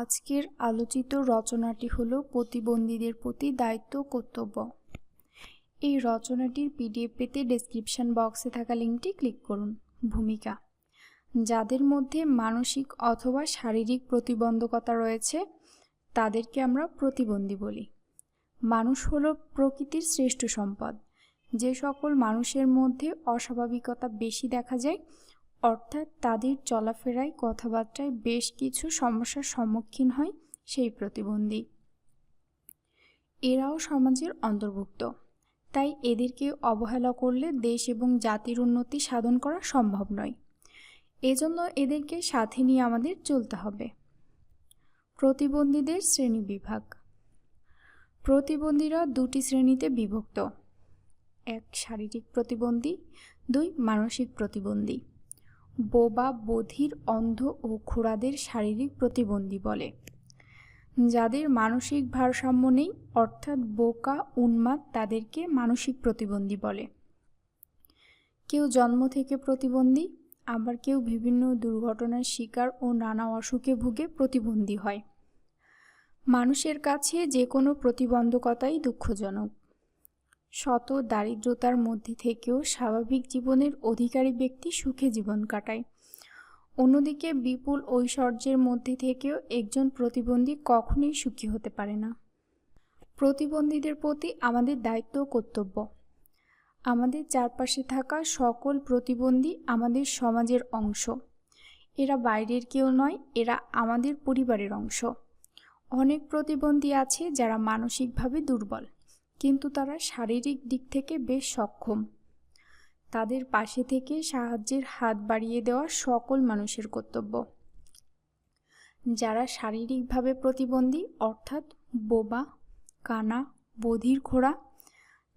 আজকের আলোচিত রচনাটি হলো প্রতিবন্ধীদের প্রতি দায়িত্ব কর্তব্য। এই রচনাটির পিডিএফ পেতে ডেসক্রিপশন বক্সে থাকা লিঙ্কটি ক্লিক করুন। ভূমিকা। যাদের মধ্যে মানসিক অথবা শারীরিক প্রতিবন্ধকতা রয়েছে, তাদেরকে আমরা প্রতিবন্ধী বলি। মানুষ হলো প্রকৃতির শ্রেষ্ঠ সম্পদ। যে সকল মানুষের মধ্যে অস্বাভাবিকতা বেশি দেখা যায় অর্থাৎ তাদের চলাফেরায় কথাবার্তায় বেশ কিছু সমস্যার সম্মুখীন হয় সেই প্রতিবন্ধী। এরাও সমাজের অন্তর্ভুক্ত। তাই এদেরকে অবহেলা করলে দেশ এবং জাতির উন্নতি সাধন করা সম্ভব নয়। এজন্য এদেরকে সাথে নিয়ে আমাদের চলতে হবে। প্রতিবন্ধীদের শ্রেণি বিভাগ। প্রতিবন্ধীরা দুটি শ্রেণীতে বিভক্ত। এক শারীরিক প্রতিবন্ধী, দুই মানসিক প্রতিবন্ধী। বোবা, বধির, অন্ধ ও খোড়াদের শারীরিক প্রতিবন্ধী বলে। যাদের মানসিক ভারসাম্য নেই, অর্থাৎ বোকা, উন্মাদ, তাদেরকে মানসিক প্রতিবন্ধী বলে। কেউ জন্ম থেকে প্রতিবন্ধী, আবার কেউ বিভিন্ন দুর্ঘটনার শিকার ও নানা অসুখে ভুগে প্রতিবন্ধী হয়। মানুষের কাছে যে কোনো প্রতিবন্ধকতাই দুঃখজনক। শত দারিদ্রতার মধ্যে থেকেও স্বাভাবিক জীবনের অধিকারী ব্যক্তি সুখে জীবন কাটায়। অন্যদিকে বিপুল ঐশ্বর্যের মধ্যে থেকেও একজন প্রতিবন্ধী কখনোই সুখী হতে পারে না। প্রতিবন্ধীদের প্রতি আমাদের দায়িত্ব কর্তব্য। আমাদের চারপাশে থাকা সকল প্রতিবন্ধী আমাদের সমাজের অংশ। এরা বাইরের কেউ নয়, এরা আমাদের পরিবারের অংশ। অনেক প্রতিবন্ধী আছে যারা মানসিকভাবে দুর্বল। কিন্তু তারা শারীরিক দিক থেকে বেশ সক্ষম। তাদের পাশে থেকে সাহায্যের হাত বাড়িয়ে দেওয়া সকল মানুষের কর্তব্য। যারা শারীরিকভাবে প্রতিবন্ধী, অর্থাৎ বোবা, কানা, বধির খোড়া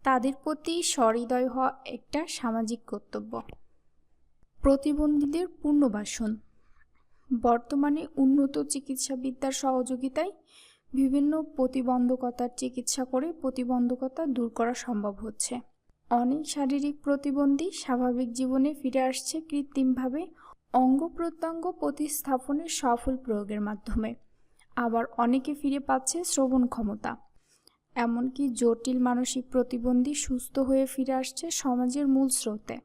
তাদের প্রতি সহৃদয় হওয়া একটা সামাজিক কর্তব্য। প্রতিবন্ধীদের পুনর্বাসন বর্তমানে উন্নত চিকিৎসাবিদ্যার সহযোগিতায় বিভিন্ন প্রতিবন্ধকতার চিকিৎসা করে প্রতিবন্ধকতা দূর করা সম্ভব হচ্ছে। অনেক শারীরিক প্রতিবন্ধী স্বাভাবিক জীবনে ফিরে আসছে কৃত্রিমভাবে অঙ্গ প্রত্যঙ্গ প্রতিস্থাপনের সফল প্রয়োগের মাধ্যমে। আবার অনেকে ফিরে পাচ্ছে শ্রবণ ক্ষমতা। এমনকি জটিল মানসিক প্রতিবন্ধী সুস্থ হয়ে ফিরে আসছে সমাজের মূল স্রোতে।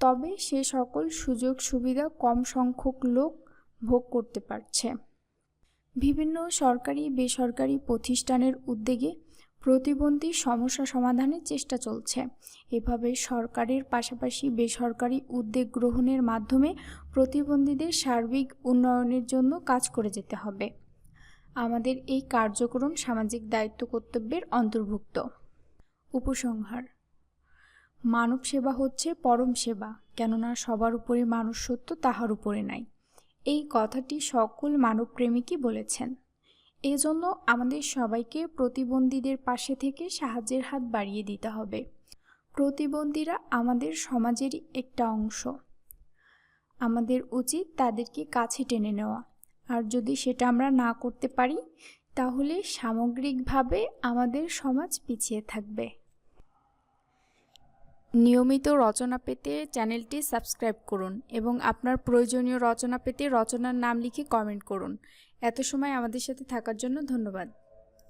তবে সে সকল সুযোগ সুবিধা কম সংখ্যক লোক ভোগ করতে পারছে। বিভিন্ন সরকারি, বেসরকারি প্রতিষ্ঠানের উদ্যোগে প্রতিবন্ধী সমস্যা সমাধানের চেষ্টা চলছে। এভাবে সরকারের পাশাপাশি বেসরকারি উদ্যোগ গ্রহণের মাধ্যমে প্রতিবন্ধীদের সার্বিক উন্নয়নের জন্য কাজ করে যেতে হবে। আমাদের এই কার্যক্রম সামাজিক দায়িত্ব কর্তব্যের অন্তর্ভুক্ত। উপসংহার, মানব সেবা হচ্ছে পরম সেবা, কেননা সবার উপরে মানুষ সত্য তাহার উপরে নাই। এই কথাটি সকল মানবপ্রেমিকই বলেছেন। এজন্য আমাদের সবাইকে প্রতিবন্ধীদের পাশে থেকে সাহায্যের হাত বাড়িয়ে দিতে হবে। প্রতিবন্ধীরা আমাদের সমাজেরই একটা অংশ। আমাদের উচিত তাদেরকে কাছে টেনে নেওয়া। আর যদি সেটা আমরা না করতে পারি, তাহলে সামগ্রিকভাবে আমাদের সমাজ পিছিয়ে থাকবে। নিয়মিত রচনা পেতে চ্যানেলটি সাবস্ক্রাইব করুন এবং আপনার প্রয়োজনীয় রচনা পেতে রচনার নাম লিখে কমেন্ট করুন। এত সময় আমাদের সাথে থাকার জন্য ধন্যবাদ।